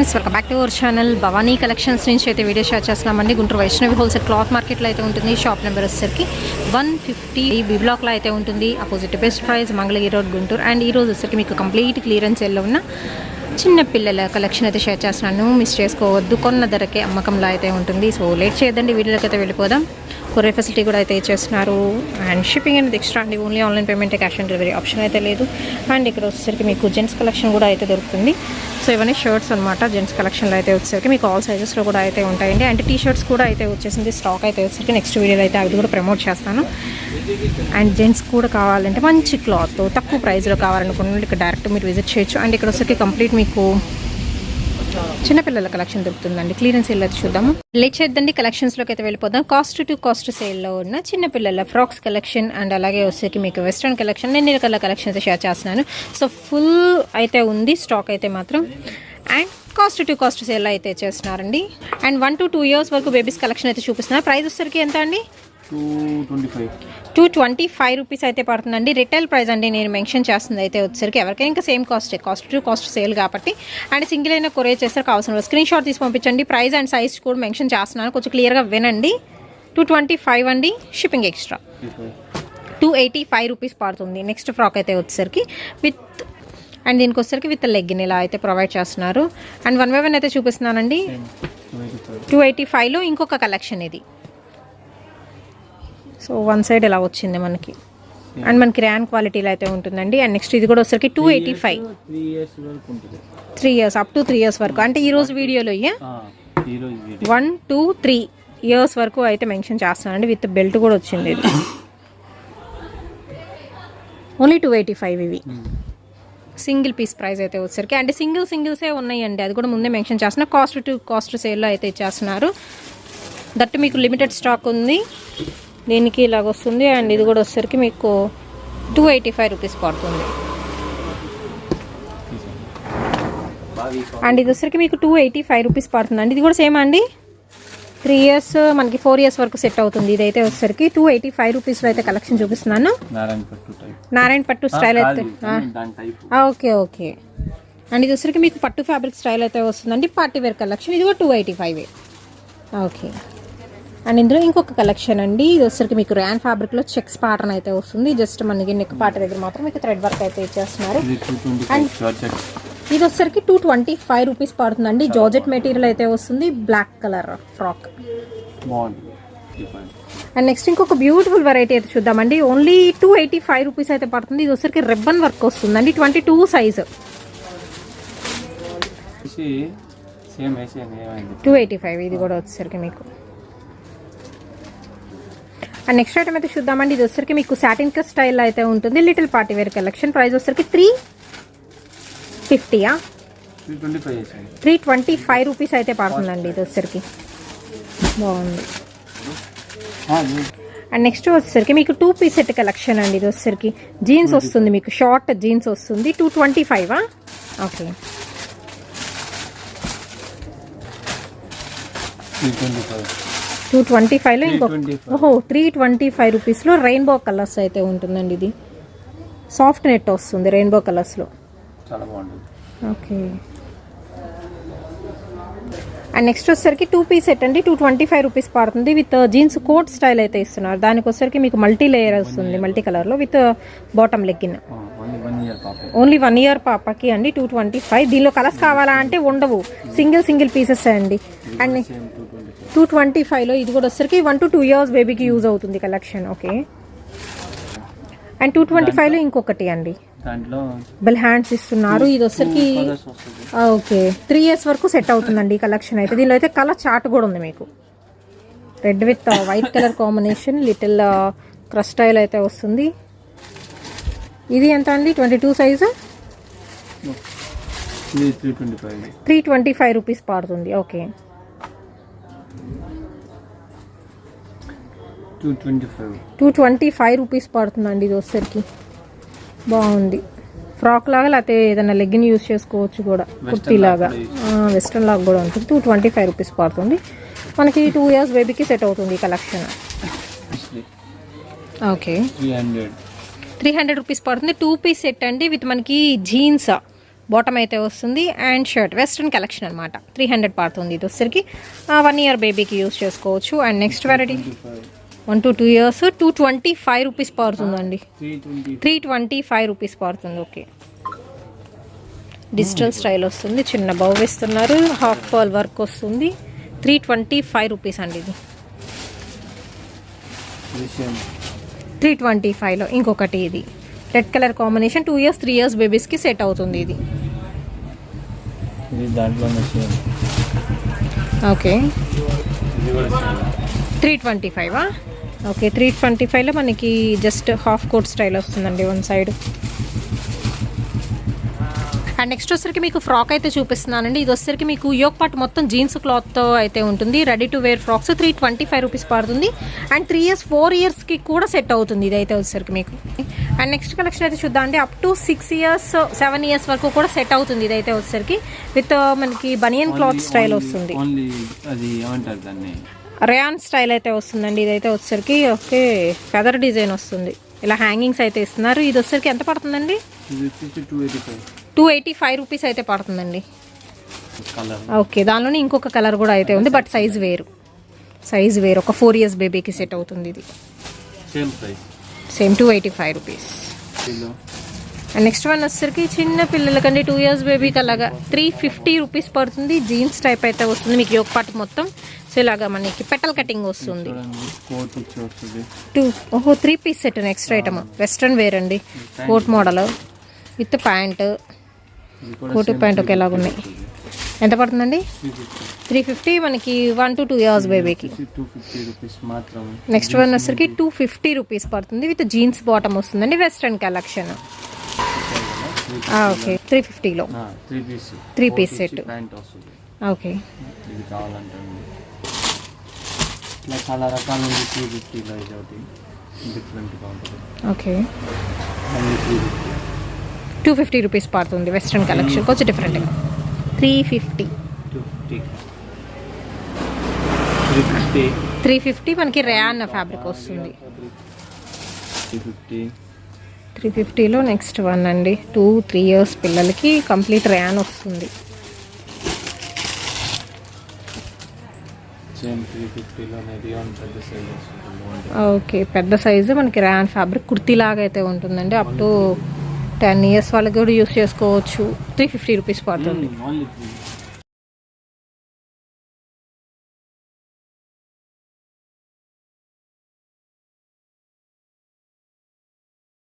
Friends welcome back to our channel. Bhavani collections నుంచి అయితే video share చేస్తున్నామండి. Guntur Vaishnavi wholesale cloth మార్కెట్లో అయితే ఉంటుంది. షాప్ నెంబర్ వచ్చేసరికి వన్ ఫిఫ్టీ బి బ్లాక్లో అయితే ఉంటుంది. Opposite best price Mangalagiri road Guntur. And ఈ రోజు వచ్చేసరికి మీకు కంప్లీట్ క్లియరెన్స్ ఎల్లో ఉన్న చిన్న పిల్లల కలెక్షన్ అయితే షేర్ చేస్తున్నాను. మిస్ చేసుకోవద్దు. కొన్న ధరకే అమ్మకంలో అయితే ఉంటుంది. సో లేట్ చేయదండి వీడియోలోకి అయితే వెళ్ళిపోదాం. కొరియర్ ఫెసిలిటీ కూడా అయితే ఇచ్చేస్తున్నారు. అండ్ షిప్పింగ్ అనేది ఎక్స్ట్రా అండి. Only online payment cash on delivery option అయితే లేదు. అండ్ ఇక్కడ వచ్చేసరికి మీకు జెంట్స్ కలెక్షన్ కూడా అయితే దొరుకుతుంది. సో ఇవన్నీ షర్ట్స్ అనమాట జెంట్స్ కలెక్షన్లో అయితే వచ్చేసరికి. మీకు ఆల్ సైజెస్లో కూడా అయితే ఉంటాయండి. అండ్ టీ షర్ట్స్ కూడా అయితే వచ్చేసింది. స్టాక్ అయితే వచ్చేసరికి నెక్స్ట్ వీడియోలో అయితే అవి కూడా ప్రమోట్ చేస్తాను. అండ్ జెంట్స్ కూడా కావాలంటే మంచి క్లాత్ తక్కువ ప్రైస్లో కావాలనుకున్న ఇక్కడ డైరెక్ట్ మీరు విజిట్ చేయొచ్చు. అండ్ ఇక్కడ వచ్చేసరికి కంప్లీట్ మీకు చిన్నపిల్లల కలెక్షన్ దొరుకుతుందండి. క్లియరెన్స్ సేల్ అయితే చూద్దాము. లేట్ చేద్దండి కలెక్షన్స్లోకి అయితే వెళ్ళిపోదాం. కాస్ట్ టు కాస్ట్ సేల్లో ఉన్న చిన్నపిల్లల ఫ్రాక్స్ కలెక్షన్ అండ్ అలాగే వచ్చేకి మీకు వెస్ట్రన్ కలెక్షన్ నేను రకాల కలెక్షన్ అయితే షేర్ చేస్తున్నాను. సో ఫుల్ అయితే ఉంది స్టాక్ అయితే మాత్రం. And cost to cost sale అయితే చేస్తున్నారండి. And one to two years వరకు బేబీస్ కలెక్షన్ అయితే చూపిస్తున్నారు ప్రైస్ వచ్చేసరికి ఎంత అండి? Two twenty five. రూపీస్ అయితే పడుతుందండి. రిటైల్ ప్రైస్ అండి నేను మెన్షన్ చేస్తుంది అయితే వచ్చేసరికి. ఎవరికైనా ఇంకా same cost cost to cost sale కాబట్టి. అండ్ సింగిల్ అయినా కొరియర్ చేస్తారు కావాల్సిన స్క్రీన్ షాట్ తీసి పంపించండి. ప్రైస్ అండ్ సైజ్ కూడా మెన్షన్ చేస్తున్నాను. కొంచెం క్లియర్గా వినండి. టూ ట్వంటీ ఫైవ్ అండి. Shipping extra two eighty five rupees పడుతుంది. నెక్స్ట్ ఫ్రాక్ అయితే వచ్చేసరికి. విత్ అండ్ దీనికి వచ్చేసరికి విత్ లెగ్గిన్ ఇలా అయితే ప్రొవైడ్ చేస్తున్నారు. అండ్ వన్ బై వన్ అయితే చూపిస్తున్నానండి. టూ ఎయిటీ ఫైవ్లో ఇంకొక కలెక్షన్ ఇది. సో వన్ సైడ్ ఇలా వచ్చింది మనకి? అండ్ మనకి ర్యాన్ క్వాలిటీలో అయితే ఉంటుందండి. అండ్ నెక్స్ట్ ఇది కూడా వచ్చరికి two eighty five three years up to three years వరకు. అంటే ఈ రోజు వీడియోలో వన్ టూ త్రీ ఇయర్స్ వరకు అయితే మెన్షన్ చేస్తున్నానండి. విత్ బెల్ట్ కూడా వచ్చింది ఇది. ఓన్లీ టూ ఎయిటీ ఫైవ్ ఇవి సింగిల్ పీస్ ప్రైస్ అయితే వచ్చేసరికి. అంటే సింగిల్ సింగిల్సే ఉన్నాయండి. అది కూడా ముందే మెన్షన్ చేస్తున్నా. కాస్ట్ టు కాస్ట్ సేల్లో అయితే ఇచ్చేస్తున్నారు. దట్ మీకు లిమిటెడ్ స్టాక్ ఉంది. దీనికి ఇలాగ వస్తుంది అండ్ ఇది కూడా వచ్చేసరికి మీకు టూ ఎయిటీ ఫైవ్ రూపీస్ పడుతుంది. అండ్ ఇది వచ్చేసరికి మీకు టూ ఎయిటీ ఫైవ్ రూపీస్ పడుతుంది. అండి ఇది కూడా సేమ్ అండి. త్రీ ఇయర్స్ మనకి ఫోర్ ఇయర్స్ వరకు సెట్ అవుతుంది. ఇదైతే వచ్చేసరికి టూ ఎయిటీ ఫైవ్ రూపీస్లో అయితే కలెక్షన్ చూపిస్తున్నాను. నారాయణ పట్టు స్టైల్ అయితే. Okay okay. అండ్ ఇది వచ్చరికి మీకు పట్టు ఫ్యాబ్రిక్ స్టైల్ అయితే వస్తుందండి. Party wear collection. ఇది కూడా two eighty five okay. And ఇందులో ఇంకొక కలెక్షన్ అండి. ఇది వచ్చరికి మీకు ర్యాన్ ఫ్యాబ్రిక్లో చెక్స్ ప్యాటర్న్ అయితే వస్తుంది. జస్ట్ మనకి నెక్ పార్ట్ దగ్గర మాత్రం మీకు థ్రెడ్ వర్క్ అయితే ఇచ్చేస్తున్నారు. జార్జెట్ ఇది వచ్చరికి టూ ట్వంటీ ఫైవ్ రూపీస్ పడుతుందండి జార్జెట్ మెటీరియల్ అయితే వస్తుంది. Black colour frock and next ఇంకొక బ్యూటిఫుల్ వెరైటీ అయితే చూద్దామండి. Only two eighty five rupees అయితే పడుతుంది. ఇది వచ్చరికి రిబ్బన్ వర్క్ వస్తుందండి. Twenty two size two eighty five ఇది కూడా వచ్చేసరికి మీకు. అండ్ నెక్స్ట్ ఐటమ్ అయితే చూద్దామండి. ఇది వచ్చేసరికి మీకు సాటిన్ కస్ స్టైల్ అయితే ఉంటుంది. Little party wear collection price వచ్చేసరికి త్రీ ఫిఫ్టీయా త్రీ ట్వంటీ ఫైవ్ రూపీస్ అయితే పడుతుందండి ఇది వచ్చేసరికి. బాగుంది. అండ్ నెక్స్ట్ వచ్చేసరికి మీకు టూ పీస్ సెట్ కలెక్షన్ అండి ఇది వచ్చేసరికి. జీన్స్ వస్తుంది మీకు. షార్ట్ జీన్స్ వస్తుంది. Two twenty five okay three twenty five two twenty ఫైవ్లో ఇంకొక 325. ఓహో త్రీ ట్వంటీ ఫైవ్ రూపీస్లో రెయిన్బో కలర్స్ అయితే ఉంటుందండి ఇది. సాఫ్ట్ నెట్ వస్తుంది రెయిన్బో కలర్స్లో. ఓకే. అండ్ నెక్స్ట్ వచ్చేసరికి టూ పీస్ సెట్ అండి. టూ ట్వంటీ ఫైవ్ రూపీస్ పడుతుంది. విత్ జీన్స్ కోట్ స్టైల్ అయితే ఇస్తున్నారు. దానికి వచ్చేసరికి మీకు మల్టీ లేయర్ వస్తుంది మల్టీ కలర్లో with bottom legging. Only one year పాపకి అండి. Two twenty five. దీనిలో కలర్స్ కావాలా అంటే ఉండవు. సింగిల్ సింగిల్ పీసెస్ అండి. అండ్ టూ ట్వంటీ ఫైవ్లో ఇది కూడా వచ్చరికి వన్ టు టూ ఇయర్స్ బేబీకి యూజ్ అవుతుంది collection okay and two twenty ఫైవ్లో ఇంకొకటి అండి. బెల్ హ్యాండ్స్ ఇస్తున్నారు. ఇది వచ్చరికి ఓకే త్రీ ఇయర్స్ వరకు సెట్ అవుతుందండి ఈ కలెక్షన్ అయితే. దీనిలో అయితే కలర్ చార్ట్ కూడా ఉంది మీకు. Red with white colour combination little crush style అయితే వస్తుంది. ఇది ఎంత అండి? Twenty two size three twenty five rupees పడుతుంది okay two twenty five. Rupees పడుతుందండి ఇది వచ్చేసరికి. బాగుంది. ఫ్రాక్ లాగా లేకపోతే ఏదైనా లెగ్గిన్ యూస్ చేసుకోవచ్చు కూడా కుర్తీ లాగా వెస్ట్రన్ లాగా కూడా ఉంటుంది. టూ ట్వంటీ ఫైవ్ రూపీస్ పడుతుంది. మనకి టూ ఇయర్స్ బేబీకి సెట్ అవుతుంది ఈ collection. Okay. Three hundred rupees పడుతుంది. టూ పీస్ సెట్ అండి. విత్ మనకి జీన్స్ బాటమ్ అయితే వస్తుంది. అండ్ షర్ట్ వెస్ట్రన్ కలెక్షన్ అనమాట త్రీ హండ్రెడ్ పడుతుంది ఇది వచ్చరికి వన్ ఇయర్ బేబీకి యూస్ చేసుకోవచ్చు. And next variety one to two years two twenty five rupees పడుతుందండి త్రీ ట్వంటీ ఫైవ్ రూపీస్ పడుతుంది ఓకే డిజిటల్ స్టైల్ వస్తుంది చిన్న బౌ ఇస్తున్నారు హాఫ్ పర్ల్ వర్క్ వస్తుంది. త్రీ ట్వంటీ ఫైవ్ రూపీస్ అండి ఇది. త్రీ ట్వంటీ ఫైవ్లో ఇంకొకటి ఇది. Red colour combination two years three years బేబీస్కి set అవుతుంది ఇది. ఓకే త్రీ ట్వంటీ ఫైవా ఓకే త్రీ ట్వంటీ ఫైవ్లో మనకి జస్ట్ హాఫ్ కోట్ స్టైల్ వస్తుందండి వన్ సైడ్ అండ్ నెక్స్ట్ వచ్చరికి మీకు ఫ్రాక్ అయితే చూపిస్తున్నానండి. ఇది వచ్చరికి మీకు యోగ్ పార్ట్ మొత్తం జీన్స్ క్లాత్తో అయితే ఉంటుంది. Ready to wear frocks three twenty five rupees పడుతుంది అండ్ త్రీ ఇయర్స్ ఫోర్ ఇయర్స్కి కూడా సెట్ అవుతుంది ఇది అయితే వచ్చరికి మీకు. అండ్ నెక్స్ట్ కలెక్షన్ అయితే చూద్దాం అండి. Up to six years seven years వరకు కూడా సెట్ అవుతుంది ఇది అయితే వచ్చరికి విత్ మనకి బనియన్ క్లాత్ స్టైల్ వస్తుంది. రేయాన్ స్టైల్ అయితే వస్తుందండి. ఇదైతే వచ్చరికి ఓకే ఫెదర్ డిజైన్ వస్తుంది. ఇలా హ్యాంగింగ్స్ అయితే ఇస్తున్నారు. ఇది వచ్చరికి ఎంత పడుతుందండి? టూ ఎయిటీ ఫైవ్ రూపీస్ అయితే పడుతుందండి. ఓకే దానిలోనే ఇంకొక కలర్ కూడా అయితే ఉంది బట్ సైజ్ వేరు. సైజ్ వేరు. ఒక ఫోర్ ఇయర్స్ బేబీకి సెట్ అవుతుంది ఇది. Same two eighty five rupees next one వచ్చేసరికి చిన్న పిల్లలకండి టూ ఇయర్స్ బేబీకి అలాగా త్రీ ఫిఫ్టీ రూపీస్ పడుతుంది. జీన్స్ టైప్ అయితే వస్తుంది. మీకు యోగ పాటు మొత్తం సో ఇలాగా మనకి పెటల్ కటింగ్ వస్తుంది. టూ ఓహో three piece set next item western wear అండి. Coat model with pant coat pant ఒకేలాగా ఉన్నాయి. ఎంత పడుతుందండి? త్రీ ఫిఫ్టీ మనకి వన్ టు టూ ఇయర్స్ బేబీకి నెక్స్ట్ వన్ వచ్చరికి టూ ఫిఫ్టీ రూపీస్ పడుతుంది విత్ జీన్స్ బాటమ్ వస్తుందండి వెస్ట్రన్ కలెక్షన్ ఓకే త్రీ ఫిఫ్టీలో త్రీ పీస్ వస్తుంది. ఓకే ఇట్లా చాలా రకాలు ఉంది త్రీ ఫిఫ్టీలో ఇది ఒకటి. డిఫరెంట్గా ఉంటుంది. ఓకే మళ్ళీ three fifty two fifty rupees పడుతుంది వెస్ట్రన్ కలెక్షన్ కొంచెం డిఫరెంట్గా త్రీ ఫిఫ్టీ త్రీ ఫిఫ్టీ మనకి రేయాన్ ఫ్యాబ్రిక్ వస్తుంది. త్రీ ఫిఫ్టీలో నెక్స్ట్ వన్ అండి. టూ త్రీ ఇయర్స్ పిల్లలకి కంప్లీట్ ర్యాన్ వస్తుంది. సేమ్ త్రీ ఫిఫ్టీలోనే రియాన్ పెద్ద సైజ్ వస్తుంది. బాగుంటుంది ఓకే. పెద్ద సైజు మనకి ర్యాన్ ఫ్యాబ్రిక్ కుర్తీ లాగా అయితే ఉంటుందండి. అప్ టు టెన్ ఇయర్స్ వాళ్ళకి కూడా యూస్ చేసుకోవచ్చు. త్రీ ఫిఫ్టీ రూపీస్ పడుతుంది. త్రీ